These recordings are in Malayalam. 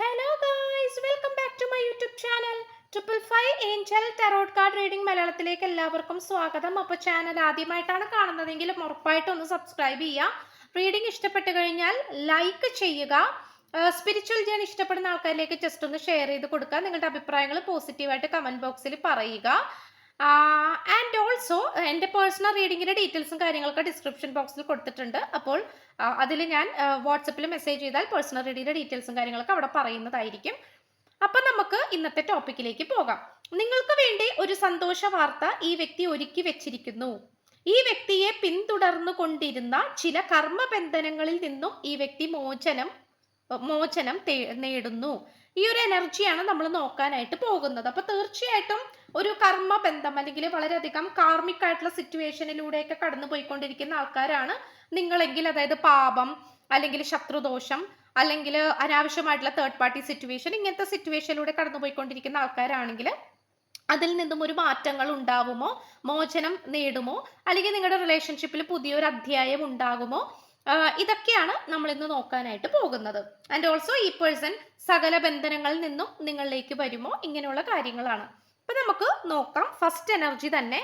Hello guys welcome back to my YouTube channel triple five angel tarot card reading മലയാളത്തിലേക്ക് എല്ലാവർക്കും സ്വാഗതം. അപ്പോൾ ചാനൽ ആദ്യമായിട്ടാണ് കാണുന്നതെങ്കിലും ഉറപ്പായിട്ടൊന്ന് സബ്സ്ക്രൈബ് ചെയ്യുക റീഡിംഗ് ഇഷ്ടപ്പെട്ട് കഴിഞ്ഞാൽ ലൈക്ക് ചെയ്യുക. സ്പിരിച്വൽ ജേണി ഇഷ്ടപ്പെടുന്ന ആൾക്കാരിലേക്ക് ജസ്റ്റ് ഒന്ന് ഷെയർ ചെയ്ത് കൊടുക്കുക. നിങ്ങളുടെ അഭിപ്രായങ്ങൾ പോസിറ്റീവായിട്ട് കമന്റ് ബോക്സിൽ പറയുക. ആൻഡ് ഓൾസോ എന്റെ പേഴ്സണൽ റീഡിങ്ങിന്റെ ഡീറ്റെയിൽസും കാര്യങ്ങളൊക്കെ ഡിസ്ക്രിപ്ഷൻ ബോക്സിൽ കൊടുത്തിട്ടുണ്ട്. അപ്പോൾ അതിൽ ഞാൻ വാട്സപ്പിൽ മെസ്സേജ് ചെയ്താൽ പേഴ്സണൽ റീഡിങ്ങിന്റെ ഡീറ്റെയിൽസും കാര്യങ്ങളൊക്കെ അവിടെ പറയുന്നതായിരിക്കും. അപ്പം നമുക്ക് ഇന്നത്തെ ടോപ്പിക്കിലേക്ക് പോകാം. നിങ്ങൾക്ക് വേണ്ടി ഒരു സന്തോഷ വാർത്ത ഈ വ്യക്തി ഒരുക്കി വെച്ചിരിക്കുന്നു. ഈ വ്യക്തിയെ പിന്തുടർന്നു കൊണ്ടിരുന്ന ചില കർമ്മബന്ധനങ്ങളിൽ നിന്നും ഈ വ്യക്തി മോചനം മോചനം നേടുന്നു. ഈ ഒരു എനർജിയാണ് നമ്മൾ നോക്കാനായിട്ട് പോകുന്നത്. അപ്പൊ തീർച്ചയായിട്ടും ഒരു കർമ്മ ബന്ധം അല്ലെങ്കിൽ വളരെയധികം കാർമിക് ആയിട്ടുള്ള സിറ്റുവേഷനിലൂടെയൊക്കെ കടന്നു പോയിക്കൊണ്ടിരിക്കുന്ന ആൾക്കാരാണ് നിങ്ങളെങ്കിൽ അതായത് പാപം അല്ലെങ്കിൽ ശത്രുദോഷം അല്ലെങ്കിൽ അനാവശ്യമായിട്ടുള്ള തേർഡ് പാർട്ടി സിറ്റുവേഷൻ ഇങ്ങനത്തെ സിറ്റുവേഷനിലൂടെ കടന്നു പോയിക്കൊണ്ടിരിക്കുന്ന ആൾക്കാരാണെങ്കിൽ അതിൽ നിന്നും ഒരു മാറ്റങ്ങൾ ഉണ്ടാവുമോ? മോചനം നേടുമോ? അല്ലെങ്കിൽ നിങ്ങളുടെ റിലേഷൻഷിപ്പിൽ പുതിയൊരു അധ്യായം ഉണ്ടാകുമോ? ഇതൊക്കെയാണ് നമ്മൾ ഇന്ന് നോക്കാനായിട്ട് പോകുന്നത്. ആൻഡ് ഓൾസോ ഈ പേഴ്സൺ സകല ബന്ധനങ്ങളിൽ നിന്നും നിങ്ങളിലേക്ക് വരുമോ? ഇങ്ങനെയുള്ള കാര്യങ്ങളാണ്. അപ്പൊ നമുക്ക് നോക്കാം. ഫസ്റ്റ് എനർജി തന്നെ.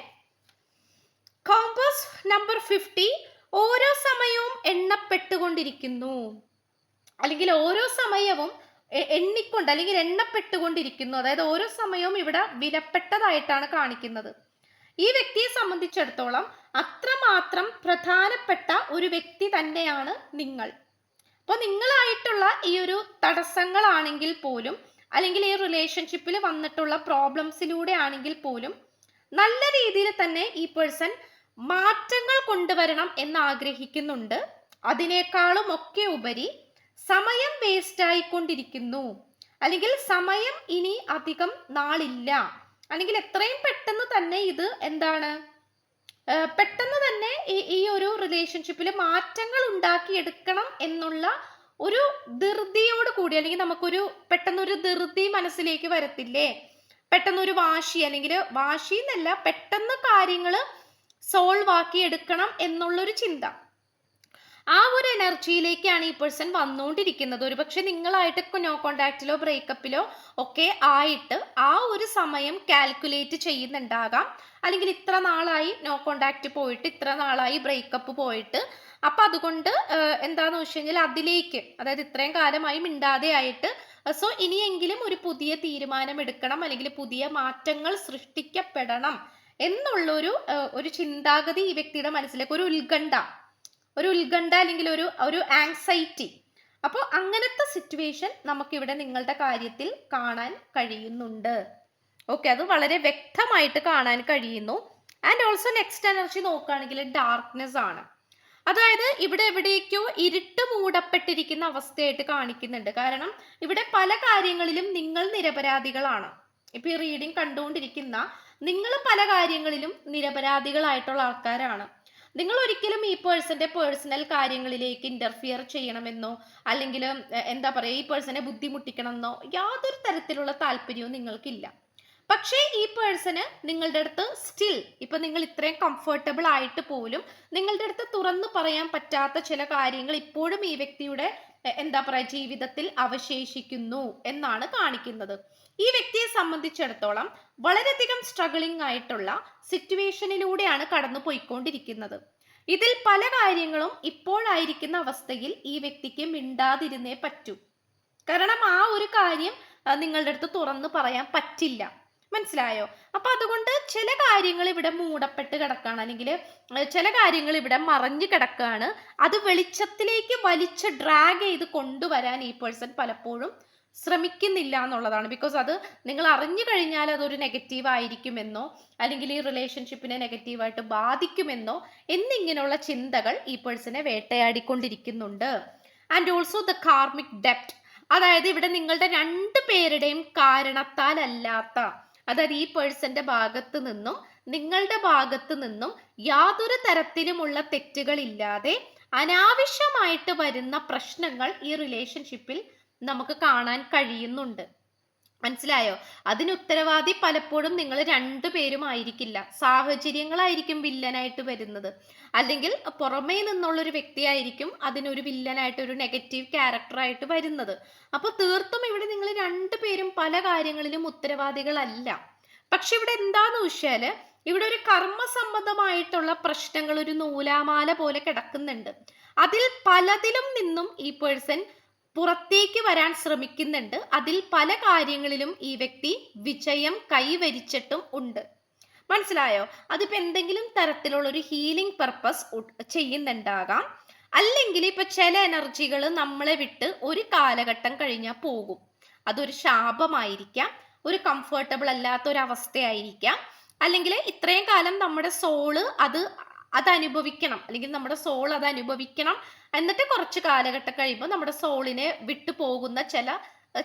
കോമ്പസ് നമ്പർ ഫിഫ്റ്റി ഓരോ സമയവും എണ്ണപ്പെട്ടുകൊണ്ടിരിക്കുന്നു. അല്ലെങ്കിൽ ഓരോ സമയവും എണ്ണിക്കൊണ്ട് അല്ലെങ്കിൽ എണ്ണപ്പെട്ടുകൊണ്ടിരിക്കുന്നു. അതായത് ഓരോ സമയവും ഇവിടെ വിലപ്പെട്ടതായിട്ടാണ് കാണിക്കുന്നത്. ഈ വ്യക്തിയെ സംബന്ധിച്ചിടത്തോളം അത്രമാത്രം പ്രധാനപ്പെട്ട ഒരു വ്യക്തി തന്നെയാണ് നിങ്ങൾ. അപ്പോൾ നിങ്ങളായിട്ടുള്ള ഈ ഒരു തടസ്സങ്ങളാണെങ്കിൽ പോലും അല്ലെങ്കിൽ ഈ റിലേഷൻഷിപ്പിൽ വന്നിട്ടുള്ള പ്രോബ്ലംസിലൂടെ ആണെങ്കിൽ പോലും നല്ല രീതിയിൽ തന്നെ ഈ പേഴ്സൺ മാറ്റങ്ങൾ കൊണ്ടുവരണം എന്ന് ആഗ്രഹിക്കുന്നുണ്ട്. അതിനേക്കാളും ഒക്കെ ഉപരി സമയം വേസ്റ്റ് ആയിക്കൊണ്ടിരിക്കുന്നു. അല്ലെങ്കിൽ സമയം ഇനി അധികം നാളില്ല. അല്ലെങ്കിൽ എത്രയും പെട്ടെന്ന് തന്നെ ഇത് എന്താണ്? പെട്ടെന്ന് തന്നെ ഈ ഒരു റിലേഷൻഷിപ്പിൽ മാറ്റങ്ങൾ ഉണ്ടാക്കിയെടുക്കണം എന്നുള്ള ഒരു ധൃതിയോട് കൂടി അല്ലെങ്കിൽ നമുക്കൊരു പെട്ടെന്നൊരു ധൃതി മനസ്സിലേക്ക് വരത്തില്ലേ? പെട്ടെന്നൊരു വാശി അല്ലെങ്കിൽ വാശി എന്നല്ല പെട്ടെന്ന് കാര്യങ്ങൾ സോൾവ് ആക്കി എടുക്കണം എന്നുള്ളൊരു ചിന്ത. ആ ഒരു എനർജിയിലേക്കാണ് ഈ പേഴ്സൺ വന്നുകൊണ്ടിരിക്കുന്നത് ഒരുപക്ഷെ നിങ്ങളായിട്ട് നോ കോണ്ടാക്റ്റിലോ ബ്രേക്കപ്പിലോ ഒക്കെ ആയിട്ട് ആ ഒരു സമയം കാൽക്കുലേറ്റ് ചെയ്യുന്നുണ്ടാകാം. അല്ലെങ്കിൽ ഇത്ര നാളായി നോ കോണ്ടാക്റ്റ് പോയിട്ട് ഇത്ര നാളായി ബ്രേക്കപ്പ് പോയിട്ട്. അപ്പൊ അതുകൊണ്ട് എന്താന്ന് വെച്ച് കഴിഞ്ഞാൽ അതിലേക്ക് അതായത് ഇത്രയും കാലമായി മിണ്ടാതെ ആയിട്ട് സോ ഇനിയെങ്കിലും ഒരു പുതിയ തീരുമാനം എടുക്കണം അല്ലെങ്കിൽ പുതിയ മാറ്റങ്ങൾ സൃഷ്ടിക്കപ്പെടണം. എന്നുള്ളൊരു ഒരു ചിന്താഗതി ഈ വ്യക്തിയുടെ മനസ്സിലേക്ക് ഒരു ഉത്കണ്ഠ ഒരു ഉത്കണ്ഠ അല്ലെങ്കിൽ ഒരു ഒരു ആങ്സൈറ്റി അപ്പോൾ അങ്ങനത്തെ സിറ്റുവേഷൻ നമുക്കിവിടെ നിങ്ങളുടെ കാര്യത്തിൽ കാണാൻ കഴിയുന്നുണ്ട്. ഓക്കെ അത് വളരെ വ്യക്തമായിട്ട് കാണാൻ കഴിയുന്നു. ആൻഡ് ഓൾസോ നെക്സ്റ്റ് എനർജി നോക്കുകയാണെങ്കിൽ ഡാർക്ക്നെസ് ആണ്. അതായത് ഇവിടെ എവിടേക്കോ ഇരുട്ട് മൂടപ്പെട്ടിരിക്കുന്ന അവസ്ഥയായിട്ട് കാണിക്കുന്നുണ്ട്. കാരണം ഇവിടെ പല കാര്യങ്ങളിലും നിങ്ങൾ നിരപരാധികളാണ്. ഇപ്പൊ ഈ റീഡിങ് കണ്ടുകൊണ്ടിരിക്കുന്ന നിങ്ങൾ പല കാര്യങ്ങളിലും നിരപരാധികളായിട്ടുള്ള ആൾക്കാരാണ്. നിങ്ങൾ ഒരിക്കലും ഈ പേഴ്സന്റെ പേഴ്സണൽ കാര്യങ്ങളിലേക്ക് ഇന്റർഫിയർ ചെയ്യണമെന്നോ അല്ലെങ്കിൽ എന്താ പറയുക ഈ പേഴ്സണെ ബുദ്ധിമുട്ടിക്കണമെന്നോ യാതൊരു തരത്തിലുള്ള താല്പര്യവും നിങ്ങൾക്കില്ല. പക്ഷേ ഈ പേഴ്സണ് നിങ്ങളുടെ അടുത്ത് സ്റ്റിൽ ഇപ്പൊ നിങ്ങൾ ഇത്രയും കംഫർട്ടബിൾ ആയിട്ട് പോലും നിങ്ങളുടെ അടുത്ത് തുറന്നു പറയാൻ പറ്റാത്ത ചില കാര്യങ്ങൾ ഇപ്പോഴും ഈ വ്യക്തിയുടെ എന്താ പറയുക ജീവിതത്തിൽ അവശേഷിക്കുന്നു എന്നാണ് കാണിക്കുന്നത്. ഈ വ്യക്തിയെ സംബന്ധിച്ചിടത്തോളം വളരെയധികം സ്ട്രഗിളിംഗ് ആയിട്ടുള്ള സിറ്റുവേഷനിലൂടെയാണ് കടന്നു പോയിക്കൊണ്ടിരിക്കുന്നത്. ഇതിൽ പല കാര്യങ്ങളും ഇപ്പോഴായിരിക്കുന്ന അവസ്ഥയിൽ ഈ വ്യക്തിക്ക് മിണ്ടാതിരുന്നേ പറ്റൂ. കാരണം ആ ഒരു കാര്യം നിങ്ങളുടെ അടുത്ത് തുറന്നു പറയാൻ പറ്റില്ല. മനസ്സിലായോ? അപ്പൊ അതുകൊണ്ട് ചില കാര്യങ്ങൾ ഇവിടെ മൂടപ്പെട്ട് കിടക്കുകയാണ് അല്ലെങ്കിൽ ചില കാര്യങ്ങൾ ഇവിടെ മറഞ്ഞു കിടക്കുകയാണ് അത് വെളിച്ചത്തിലേക്ക് വലിച്ച് ഡ്രാഗ് ചെയ്ത് കൊണ്ടുവരാൻ ഈ പേഴ്സൺ പലപ്പോഴും ശ്രമിക്കുന്നില്ല എന്നുള്ളതാണ്. ബിക്കോസ് അത് നിങ്ങൾ അറിഞ്ഞു കഴിഞ്ഞാൽ അതൊരു നെഗറ്റീവ് ആയിരിക്കുമെന്നോ അല്ലെങ്കിൽ ഈ റിലേഷൻഷിപ്പിനെ നെഗറ്റീവായിട്ട് ബാധിക്കുമെന്നോ എന്നിങ്ങനെയുള്ള ചിന്തകൾ ഈ പേഴ്സണെ വേട്ടയാടിക്കൊണ്ടിരിക്കുന്നുണ്ട്. ആൻഡ് ഓൾസോ ദ കാർമിക് ഡെപ്റ്റ് അതായത് ഇവിടെ നിങ്ങളുടെ രണ്ട് പേരുടെയും കാരണത്താലല്ലാത്ത അതായത് ഈ പേഴ്സന്റെ ഭാഗത്ത് നിന്നും നിങ്ങളുടെ ഭാഗത്ത് നിന്നും യാതൊരു തരത്തിലുമുള്ള തെറ്റുകളില്ലാതെ അനാവശ്യമായിട്ട് വരുന്ന പ്രശ്നങ്ങൾ ഈ റിലേഷൻഷിപ്പിൽ നമുക്ക് കാണാൻ കഴിയുന്നുണ്ട്. മനസ്സിലായോ? അതിന് ഉത്തരവാദി പലപ്പോഴും നിങ്ങൾ രണ്ടുപേരും ആയിരിക്കില്ല. സാഹചര്യങ്ങളായിരിക്കും വില്ലനായിട്ട് വരുന്നത്. അല്ലെങ്കിൽ പുറമേ നിന്നുള്ളൊരു വ്യക്തിയായിരിക്കും അതിനൊരു വില്ലനായിട്ട് ഒരു നെഗറ്റീവ് ക്യാരക്ടറായിട്ട് വരുന്നത്. അപ്പോൾ തീർത്തും ഇവിടെ നിങ്ങൾ രണ്ടു പേരും പല കാര്യങ്ങളിലും ഉത്തരവാദികളല്ല. പക്ഷെ ഇവിടെ എന്താന്ന് വെച്ചാൽ ഇവിടെ ഒരു കർമ്മ സംബന്ധമായിട്ടുള്ള പ്രശ്നങ്ങൾ ഒരു നൂലാമാല പോലെ കിടക്കുന്നുണ്ട്. അതിൽ പലതിലും നിന്നും ഈ പേഴ്സൺ പുറത്തേക്ക് വരാൻ ശ്രമിക്കുന്നുണ്ട്. അതിൽ പല കാര്യങ്ങളിലും ഈ വ്യക്തി വിജയം കൈവരിച്ചിട്ടും ഉണ്ട്. മനസ്സിലായോ? അതിപ്പോ എന്തെങ്കിലും തരത്തിലുള്ള ഒരു ഹീലിംഗ് പർപ്പസ് ചെയ്യുന്നുണ്ടാകാം. അല്ലെങ്കിൽ ഇപ്പൊ ചില എനർജികൾ നമ്മളെ വിട്ട് ഒരു കാലഘട്ടം കഴിഞ്ഞാൽ പോകും. അതൊരു ശാപമായിരിക്കാം. ഒരു കംഫർട്ടബിൾ അല്ലാത്ത ഒരു അവസ്ഥയായിരിക്കാം അല്ലെങ്കിൽ ഇത്രയും കാലം നമ്മുടെ സോൾ അത് അത് അനുഭവിക്കണം അല്ലെങ്കിൽ നമ്മുടെ സോൾ അത് അനുഭവിക്കണം എന്നിട്ട് കുറച്ച് കാലഘട്ടം കഴിയുമ്പോൾ നമ്മുടെ സോളിനെ വിട്ടു പോകുന്ന ചില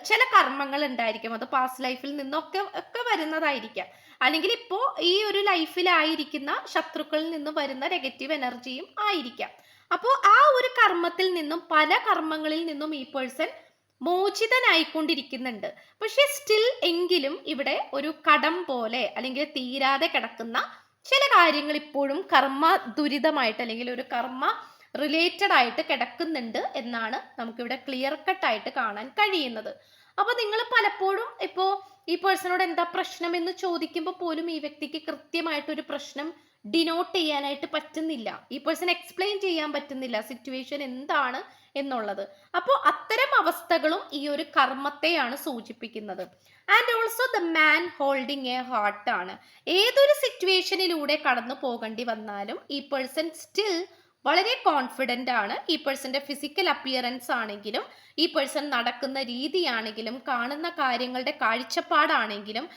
ചില കർമ്മങ്ങൾ ഉണ്ടായിരിക്കും. അത് പാസ്റ്റ് ലൈഫിൽ നിന്നൊക്കെ ഒക്കെ വരുന്നതായിരിക്കാം. അല്ലെങ്കിൽ ഇപ്പോൾ ഈ ഒരു ലൈഫിലായിരിക്കുന്ന ശത്രുക്കളിൽ നിന്ന് വരുന്ന നെഗറ്റീവ് എനർജിയും ആയിരിക്കാം. അപ്പോൾ ആ ഒരു കർമ്മത്തിൽ നിന്നും പല കർമ്മങ്ങളിൽ നിന്നും ഈ പേഴ്സൺ മോചിതനായിക്കൊണ്ടിരിക്കുന്നുണ്ട്. പക്ഷെ സ്റ്റിൽ എങ്കിലും ഇവിടെ ഒരു കടം പോലെ അല്ലെങ്കിൽ തീരാതെ കിടക്കുന്ന ചില കാര്യങ്ങൾ ഇപ്പോഴും കർമ്മ ദുരിതമായിട്ട് അല്ലെങ്കിൽ ഒരു കർമ്മ റിലേറ്റഡ് ആയിട്ട് കിടക്കുന്നുണ്ട് എന്നാണ് നമുക്കിവിടെ ക്ലിയർ കട്ട് ആയിട്ട് കാണാൻ കഴിയുന്നത്. അപ്പൊ നിങ്ങൾ പലപ്പോഴും ഇപ്പോ ഈ പേഴ്സണോട് എന്താ പ്രശ്നം എന്ന് ചോദിക്കുമ്പോൾ പോലും ഈ വ്യക്തിക്ക് കൃത്യമായിട്ട് ഒരു പ്രശ്നം ഡിനോട്ട് ചെയ്യാനായിട്ട് പറ്റുന്നില്ല. ഈ പേഴ്സൺ എക്സ്പ്ലെയിൻ ചെയ്യാൻ പറ്റുന്നില്ല സിറ്റുവേഷൻ എന്താണ് എന്നുള്ളത്. അപ്പോൾ അത്തരം അവസ്ഥകളും ഈ ഒരു കർമ്മത്തെയാണ് സൂചിപ്പിക്കുന്നത്. And also the man holding a heart ആണ്. ഏതൊരു സിറ്റുവേഷനിലൂടെ കടന്നു പോകേണ്ടി വന്നാലും ഈ പേഴ്സൺ സ്റ്റിൽ വളരെ കോൺഫിഡന്റ് ആണ്. ഈ പേഴ്സന്റെ ഫിസിക്കൽ അപ്പിയറൻസ് ആണെങ്കിലും ഈ പേഴ്സൺ നടക്കുന്ന രീതിയാണെങ്കിലും കാണുന്ന കാര്യങ്ങളുടെ കാഴ്ചപ്പാടാണെങ്കിലും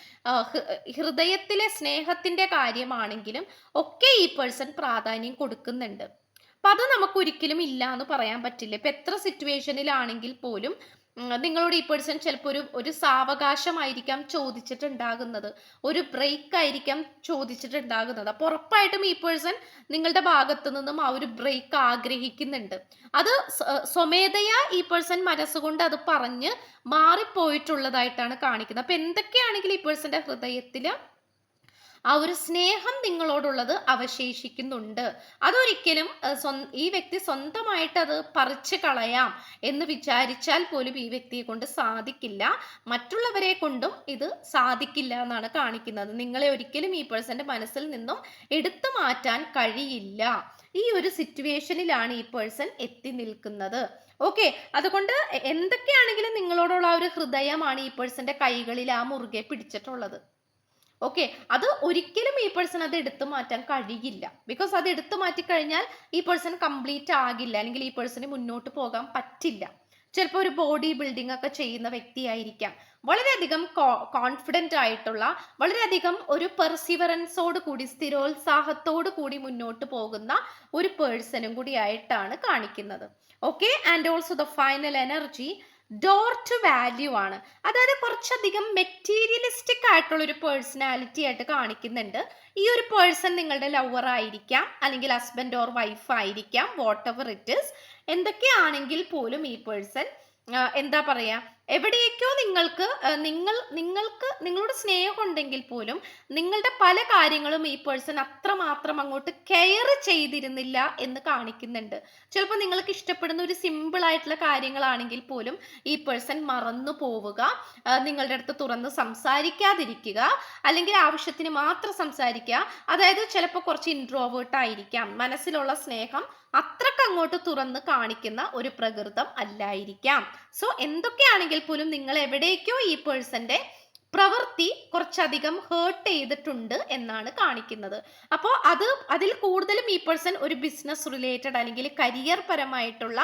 ഹൃദയത്തിലെ സ്നേഹത്തിന്റെ കാര്യമാണെങ്കിലും ഒക്കെ ഈ പേഴ്സൺ പ്രാധാന്യം കൊടുക്കുന്നുണ്ട്. അപ്പം അത് നമുക്ക് ഒരിക്കലും ഇല്ല എന്ന് പറയാൻ പറ്റില്ല. ഇപ്പം എത്ര സിറ്റുവേഷനിലാണെങ്കിൽ പോലും നിങ്ങളോട് ഈ പേഴ്സൺ ചിലപ്പോൾ ഒരു ഒരു സാവകാശമായിരിക്കാം ചോദിച്ചിട്ടുണ്ടാകുന്നത്. ഒരു ബ്രേക്ക് ആയിരിക്കാം ചോദിച്ചിട്ടുണ്ടാകുന്നത്. അപ്പോൾ ഉറപ്പായിട്ടും ഈ പേഴ്സൺ നിങ്ങളുടെ ഭാഗത്തു നിന്നും ആ ഒരു ബ്രേക്ക് ആഗ്രഹിക്കുന്നുണ്ട്. അത് സ്വമേധയാ ഈ പേഴ്സൺ മനസ്സുകൊണ്ട് അത് പറഞ്ഞ് മാറിപ്പോയിട്ടുള്ളതായിട്ടാണ് കാണിക്കുന്നത്. അപ്പം എന്തൊക്കെയാണെങ്കിൽ ഈ പേഴ്സന്റെ ഹൃദയത്തിൽ ആ ഒരു സ്നേഹം നിങ്ങളോടുള്ളത് അവശേഷിക്കുന്നുണ്ട്. അതൊരിക്കലും ഈ വ്യക്തി സ്വന്തമായിട്ട് അത് പറിച്ച് കളയാം എന്ന് വിചാരിച്ചാൽ പോലും ഈ വ്യക്തിയെ കൊണ്ട് സാധിക്കില്ല. മറ്റുള്ളവരെ കൊണ്ടും ഇത് സാധിക്കില്ല എന്നാണ് കാണിക്കുന്നത്. നിങ്ങളെ ഒരിക്കലും ഈ പേഴ്സന്റെ മനസ്സിൽ നിന്നും എടുത്തു മാറ്റാൻ കഴിയില്ല. ഈ ഒരു സിറ്റുവേഷനിലാണ് ഈ പേഴ്സൺ എത്തി നിൽക്കുന്നത്. ഓക്കെ അതുകൊണ്ട് എന്തൊക്കെയാണെങ്കിലും നിങ്ങളോടുള്ള ആ ഒരു ഹൃദയമാണ് ഈ പേഴ്സന്റെ കൈകളിൽ ആ മുറുകെ പിടിച്ചിട്ടുള്ളത്. ഓക്കെ അത് ഒരിക്കലും ഈ പേഴ്സൺ അത് എടുത്തു മാറ്റാൻ കഴിയില്ല. ബിക്കോസ് അത് എടുത്തു മാറ്റി കഴിഞ്ഞാൽ ഈ പേഴ്സൺ കംപ്ലീറ്റ് ആകില്ല അല്ലെങ്കിൽ ഈ പേഴ്സണ് മുന്നോട്ട് പോകാൻ പറ്റില്ല. ചിലപ്പോൾ ഒരു ബോഡി ബിൽഡിംഗ് ഒക്കെ ചെയ്യുന്ന വ്യക്തിയായിരിക്കാം. വളരെയധികം കോൺഫിഡന്റ് ആയിട്ടുള്ള വളരെയധികം ഒരു പെർസിവറൻസോട് കൂടി സ്ഥിരോത്സാഹത്തോട് കൂടി മുന്നോട്ട് പോകുന്ന ഒരു പേഴ്സണും കൂടി ആയിട്ടാണ് കാണിക്കുന്നത്. Okay and also the final energy door to value ആണ്. അതായത് കുറച്ചധികം മെറ്റീരിയലിസ്റ്റിക് ആയിട്ടുള്ള ഒരു പേഴ്സണാലിറ്റി ആയിട്ട് കാണിക്കുന്നുണ്ട്. ഈ ഒരു പേഴ്സൺ നിങ്ങളുടെ ലവർ ആയിരിക്കാം അല്ലെങ്കിൽ ഹസ്ബൻഡ് ഓർ വൈഫ് ആയിരിക്കാം വാട്ട് എവർ ഇറ്റ് ഇസ് എന്തൊക്കെയാണെങ്കിൽ പോലും ഈ പേഴ്സൺ എന്താ പറയാ എവിടെയൊക്കെയോ നിങ്ങൾക്ക് നിങ്ങൾ നിങ്ങൾക്ക് നിങ്ങളുടെ സ്നേഹമുണ്ടെങ്കിൽ പോലും നിങ്ങളുടെ പല കാര്യങ്ങളും ഈ പേഴ്സൺ അത്രമാത്രം അങ്ങോട്ട് കെയർ ചെയ്തിരുന്നില്ല എന്ന് കാണിക്കുന്നുണ്ട്. ചിലപ്പോൾ നിങ്ങൾക്ക് ഇഷ്ടപ്പെടുന്ന ഒരു സിമ്പിൾ ആയിട്ടുള്ള കാര്യങ്ങളാണെങ്കിൽ പോലും ഈ പേഴ്സൺ മറന്നു പോവുക നിങ്ങളുടെ അടുത്ത് തുറന്ന് സംസാരിക്കാതിരിക്കുക അല്ലെങ്കിൽ ആവശ്യത്തിന് മാത്രം സംസാരിക്കുക. അതായത് ചിലപ്പോൾ കുറച്ച് ഇൻട്രോവേർട്ട് ആയിരിക്കാം. മനസ്സിലുള്ള സ്നേഹം അത്രക്കങ്ങോട്ട് തുറന്ന് കാണിക്കുന്ന ഒരു പ്രകൃതം അല്ലായിരിക്കാം. സോ എന്തൊക്കെയാണെങ്കിൽ പോലും നിങ്ങൾ എവിടേക്കോ ഈ പേഴ്സന്റെ പ്രവൃത്തി കുറച്ചധികം ഹേർട്ട് ചെയ്തിട്ടുണ്ട് എന്നാണ് കാണിക്കുന്നത്. അപ്പോൾ അത് അതിൽ കൂടുതലും ഈ പേഴ്സൺ ഒരു ബിസിനസ് റിലേറ്റഡ് അല്ലെങ്കിൽ കരിയർ പരമായിട്ടുള്ള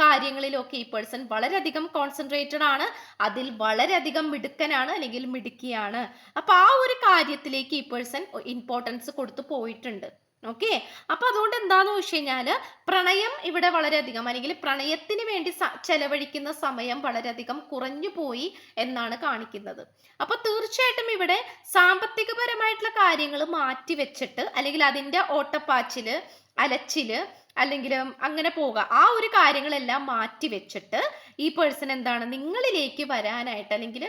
കാര്യങ്ങളിലൊക്കെ ഈ പേഴ്സൺ വളരെയധികം കോൺസെൻട്രേറ്റഡ് ആണ്. അതിൽ വളരെയധികം മിടുക്കനാണ് അല്ലെങ്കിൽ മിടുക്കിയാണ്. അപ്പോൾ ആ ഒരു കാര്യത്തിലേക്ക് ഈ പേഴ്സൺ ഇമ്പോർട്ടൻസ് കൊടുത്തു പോയിട്ടുണ്ട്. ഓക്കെ അപ്പൊ അതുകൊണ്ട് എന്താന്ന് വെച്ച് കഴിഞ്ഞാൽ പ്രണയം ഇവിടെ വളരെയധികം അല്ലെങ്കിൽ പ്രണയത്തിന് വേണ്ടി ചെലവഴിക്കുന്ന സമയം വളരെയധികം കുറഞ്ഞു പോയി എന്നാണ് കാണിക്കുന്നത്. അപ്പൊ തീർച്ചയായിട്ടും ഇവിടെ സാമ്പത്തികപരമായിട്ടുള്ള കാര്യങ്ങൾ മാറ്റി വെച്ചിട്ട് അല്ലെങ്കിൽ അതിന്റെ ഓട്ടപ്പാച്ചിൽ അലച്ചിൽ അല്ലെങ്കിൽ അങ്ങനെ പോവുക ആ ഒരു കാര്യങ്ങളെല്ലാം മാറ്റി വെച്ചിട്ട് ഈ പേഴ്സൺ എന്താണ്? നിങ്ങളിലേക്ക് വരാനായിട്ട് അല്ലെങ്കിൽ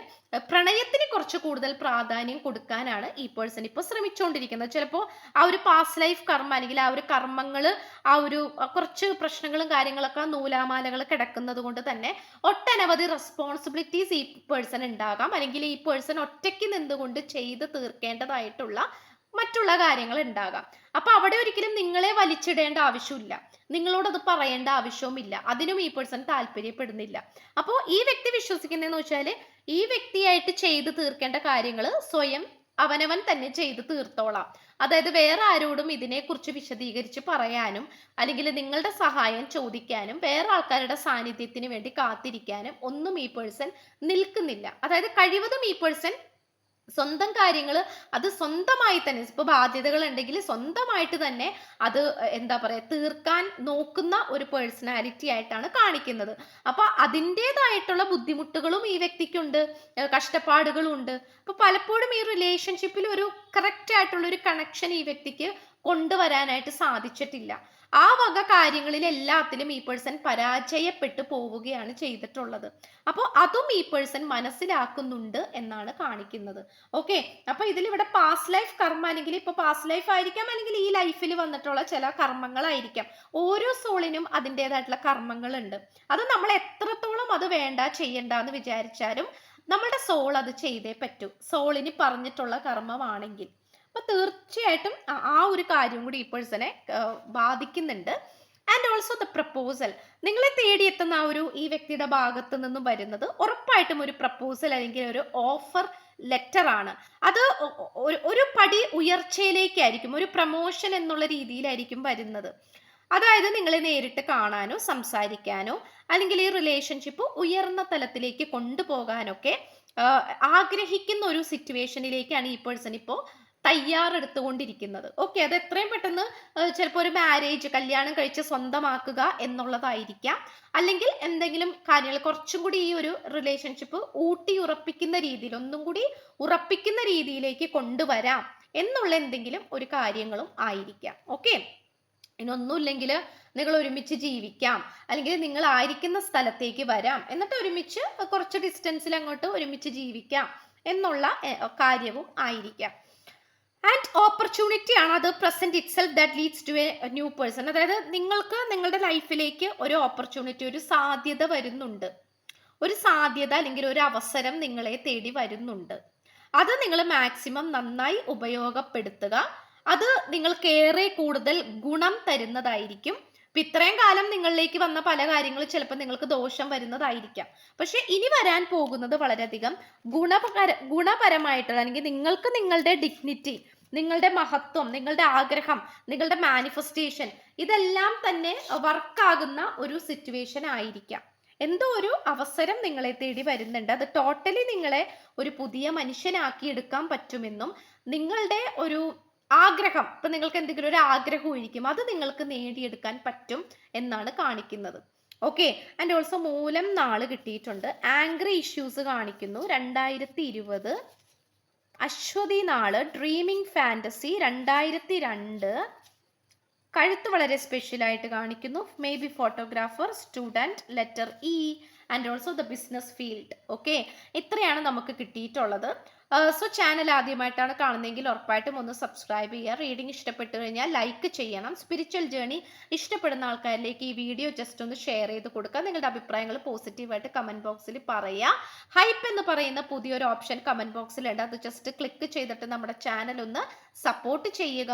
പ്രണയത്തിന് കുറച്ച് കൂടുതൽ പ്രാധാന്യം കൊടുക്കാനാണ് ഈ പേഴ്സൺ ഇപ്പോൾ ശ്രമിച്ചുകൊണ്ടിരിക്കുന്നത്. ചിലപ്പോൾ ആ ഒരു പാസ്റ്റ് ലൈഫ് കർമ്മ അല്ലെങ്കിൽ ആ ഒരു കർമ്മങ്ങൾ ആ ഒരു കുറച്ച് പ്രശ്നങ്ങളും കാര്യങ്ങളൊക്കെ നൂലാമാലകൾ കിടക്കുന്നത് കൊണ്ട് തന്നെ ഒട്ടനവധി റെസ്പോൺസിബിലിറ്റീസ് ഈ പേഴ്സൺ ഉണ്ടാകാം. അല്ലെങ്കിൽ ഈ പേഴ്സൺ ഒറ്റയ്ക്ക് നിന്നുകൊണ്ട് ചെയ്ത് തീർക്കേണ്ടതായിട്ടുള്ള മറ്റുള്ള കാര്യങ്ങൾ ഉണ്ടാകാം. അപ്പൊ അവിടെ ഒരിക്കലും നിങ്ങളെ വലിച്ചിടേണ്ട ആവശ്യമില്ല. നിങ്ങളോട് അത് പറയേണ്ട ആവശ്യവുമില്ല. അതിനും ഈ പേഴ്സൺ താല്പര്യപ്പെടുന്നില്ല. അപ്പോൾ ഈ വ്യക്തി വിശ്വസിക്കുന്നതെന്ന് വെച്ചാൽ ഈ വ്യക്തിയായിട്ട് ചെയ്തു തീർക്കേണ്ട കാര്യങ്ങൾ സ്വയം അവനവൻ തന്നെ ചെയ്ത് തീർത്തോളാം. അതായത് വേറെ ആരോടും ഇതിനെക്കുറിച്ച് വിശദീകരിച്ച് പറയാനും അല്ലെങ്കിൽ നിങ്ങളുടെ സഹായം ചോദിക്കാനും വേറെ ആൾക്കാരുടെ സാന്നിധ്യത്തിന് വേണ്ടി കാത്തിരിക്കാനും ഒന്നും ഈ പേഴ്സൺ നിൽക്കുന്നില്ല. അതായത് കഴിവതും ഈ പേഴ്സൺ സ്വന്തം കാര്യങ്ങൾ അത് സ്വന്തമായി തന്നെ. ഇപ്പൊ ബാധ്യതകൾ ഉണ്ടെങ്കിൽ സ്വന്തമായിട്ട് തന്നെ അത് എന്താ പറയാ തീർക്കാൻ നോക്കുന്ന ഒരു പേഴ്സണാലിറ്റി ആയിട്ടാണ് കാണിക്കുന്നത്. അപ്പൊ അതിന്റെതായിട്ടുള്ള ബുദ്ധിമുട്ടുകളും ഈ വ്യക്തിക്കുണ്ട്. കഷ്ടപ്പാടുകളും ഉണ്ട് അപ്പൊ പലപ്പോഴും ഈ റിലേഷൻഷിപ്പിൽ ഒരു കറക്റ്റ് ആയിട്ടുള്ള ഒരു കണക്ഷൻ ഈ വ്യക്തിക്ക് കൊണ്ടുവരാനായിട്ട് സാധിച്ചിട്ടില്ല. ആ വക കാര്യങ്ങളിൽ എല്ലാത്തിലും ഈ പേഴ്സൺ പരാജയപ്പെട്ടു പോവുകയാണ് ചെയ്തിട്ടുള്ളത്. അപ്പോൾ അതും ഈ പേഴ്സൺ മനസ്സിലാക്കുന്നുണ്ട് എന്നാണ് കാണിക്കുന്നത്. ഓക്കെ അപ്പൊ ഇതിലിവിടെ പാസ്റ്റ് ലൈഫ് കർമ്മ അല്ലെങ്കിൽ ഇപ്പൊ പാസ്റ്റ് ലൈഫ് ആയിരിക്കാം അല്ലെങ്കിൽ ഈ ലൈഫിൽ വന്നിട്ടുള്ള ചില കർമ്മങ്ങളായിരിക്കാം. ഓരോ സോളിനും അതിന്റെതായിട്ടുള്ള കർമ്മങ്ങളുണ്ട്. അത് നമ്മൾ എത്രത്തോളം അത് വേണ്ട ചെയ്യണ്ട എന്ന് വിചാരിച്ചാലും നമ്മുടെ സോൾ അത് ചെയ്തേ പറ്റൂ. സോളിന് പറഞ്ഞിട്ടുള്ള കർമ്മമാണെങ്കിൽ. അപ്പൊ തീർച്ചയായിട്ടും ആ- ഒരു കാര്യം കൂടി ഈ പേഴ്സണെ ബാധിക്കുന്നുണ്ട്. ആൻഡ് ഓൾസോ ദ പ്രപ്പോസൽ നിങ്ങളെ തേടിയെത്തുന്ന ആ ഒരു ഈ വ്യക്തിയുടെ ഭാഗത്ത് നിന്നും വരുന്നത് ഉറപ്പായിട്ടും ഒരു പ്രപ്പോസൽ അല്ലെങ്കിൽ ഒരു ഓഫർ ലെറ്റർ ആണ്. അത് ഒരു പടി ഉയർച്ചയിലേക്കായിരിക്കും ഒരു പ്രമോഷൻ എന്നുള്ള രീതിയിലായിരിക്കും വരുന്നത്. അതായത് നിങ്ങളെ നേരിട്ട് കാണാനോ സംസാരിക്കാനോ അല്ലെങ്കിൽ ഈ റിലേഷൻഷിപ്പ് ഉയർന്ന തലത്തിലേക്ക് കൊണ്ടുപോകാനൊക്കെ ആഗ്രഹിക്കുന്ന ഒരു സിറ്റുവേഷനിലേക്കാണ് ഈ പേഴ്സൺ ഇപ്പോൾ തയ്യാറെടുത്തുകൊണ്ടിരിക്കുന്നത്. ഓക്കെ അത് എത്രയും പെട്ടെന്ന് ചിലപ്പോൾ ഒരു മാരേജ് കല്യാണം കഴിച്ച് സ്വന്തമാക്കുക എന്നുള്ളതായിരിക്കാം. അല്ലെങ്കിൽ എന്തെങ്കിലും കാര്യങ്ങൾ കുറച്ചും കൂടി ഈ ഒരു റിലേഷൻഷിപ്പ് ഊട്ടി ഉറപ്പിക്കുന്ന രീതിയിൽ ഒന്നും കൂടി ഉറപ്പിക്കുന്ന രീതിയിലേക്ക് കൊണ്ടുവരാം എന്നുള്ള എന്തെങ്കിലും ഒരു കാര്യങ്ങളും ആയിരിക്കാം. ഓക്കെ ഇനൊന്നുമില്ലെങ്കിൽ നിങ്ങൾ ഒരുമിച്ച് ജീവിക്കാം. അല്ലെങ്കിൽ നിങ്ങൾ ആയിരിക്കുന്ന സ്ഥലത്തേക്ക് വരാം. എന്നിട്ട് ഒരുമിച്ച് കുറച്ച് ഡിസ്റ്റൻസിൽ അങ്ങോട്ട് ഒരുമിച്ച് ജീവിക്കാം എന്നുള്ള കാര്യവും ആയിരിക്കാം. ആൻഡ് ഓപ്പർച്യൂണിറ്റി ആണ് അത് present itself that leads to a new person അതായത് നിങ്ങൾക്ക് നിങ്ങളുടെ ലൈഫിലേക്ക് ഒരു ഓപ്പർച്യൂണിറ്റി ഒരു സാധ്യത വരുന്നുണ്ട്. ഒരു സാധ്യത അല്ലെങ്കിൽ ഒരു അവസരം നിങ്ങളെ തേടി വരുന്നുണ്ട്. അത് നിങ്ങൾ മാക്സിമം നന്നായി ഉപയോഗപ്പെടുത്തുക. അത് നിങ്ങൾക്ക് ഏറെ കൂടുതൽ ഗുണം തരുന്നതായിരിക്കും. ഇപ്പൊ ഇത്രയും കാലം നിങ്ങളിലേക്ക് വന്ന പല കാര്യങ്ങളും ചിലപ്പോൾ നിങ്ങൾക്ക് ദോഷം വരുന്നതായിരിക്കാം. പക്ഷെ ഇനി വരാൻ പോകുന്നത് വളരെയധികം ഗുണപര ഗുണപരമായിട്ടുള്ള അല്ലെങ്കിൽ നിങ്ങൾക്ക് നിങ്ങളുടെ ഡിഗ്നിറ്റി നിങ്ങളുടെ മഹത്വം നിങ്ങളുടെ ആഗ്രഹം നിങ്ങളുടെ മാനിഫെസ്റ്റേഷൻ ഇതെല്ലാം തന്നെ വർക്കാകുന്ന ഒരു സിറ്റുവേഷൻ ആയിരിക്കാം. എന്തോ ഒരു അവസരം നിങ്ങളെ തേടി വരുന്നുണ്ട്. അത് ടോട്ടലി നിങ്ങളെ ഒരു പുതിയ മനുഷ്യനാക്കി എടുക്കാൻ പറ്റുമെന്നും നിങ്ങളുടെ ഒരു ആഗ്രഹം. ഇപ്പൊ നിങ്ങൾക്ക് എന്തെങ്കിലും ഒരു ആഗ്രഹം ഇരിക്കും അത് നിങ്ങൾക്ക് നേടിയെടുക്കാൻ പറ്റും എന്നാണ് കാണിക്കുന്നത്. ഓക്കെ ആൻഡ് ഓൾസോ മൂലം നാൾ കിട്ടിയിട്ടുണ്ട്. ആംഗ്രി ഇഷ്യൂസ് കാണിക്കുന്നു. രണ്ടായിരത്തി ഇരുപത് അശ്വതി നാൾ. ഡ്രീമിംഗ് ഫാന്റസി രണ്ടായിരത്തി രണ്ട് കഴുത്ത് വളരെ സ്പെഷ്യൽ ആയിട്ട് കാണിക്കുന്നു. Maybe photographer student letter E and also the business field okay ഇത്രയാണ് നമുക്ക് കിട്ടിയിട്ടുള്ളത്. സോ ചാനൽ ആദ്യമായിട്ടാണ് കാണുന്നതെങ്കിൽ ഉറപ്പായിട്ടും ഒന്ന് സബ്സ്ക്രൈബ് ചെയ്യുക. റീഡിംഗ് ഇഷ്ടപ്പെട്ടു കഴിഞ്ഞാൽ ലൈക്ക് ചെയ്യണം. സ്പിരിച്വൽ ജേണി ഇഷ്ടപ്പെടുന്ന ആൾക്കാരിലേക്ക് ഈ വീഡിയോ ജസ്റ്റ് ഒന്ന് ഷെയർ ചെയ്ത് കൊടുക്കുക. നിങ്ങളുടെ അഭിപ്രായങ്ങൾ പോസിറ്റീവായിട്ട് കമന്റ് ബോക്സിൽ പറയുക ഹൈപ്പ് എന്ന് പറയുന്ന പുതിയൊരു ഓപ്ഷൻ കമന്റ് ബോക്സിലുണ്ട് അത് ജസ്റ്റ് ക്ലിക്ക് ചെയ്തിട്ട് നമ്മുടെ ചാനൽ ഒന്ന് സപ്പോർട്ട് ചെയ്യുക.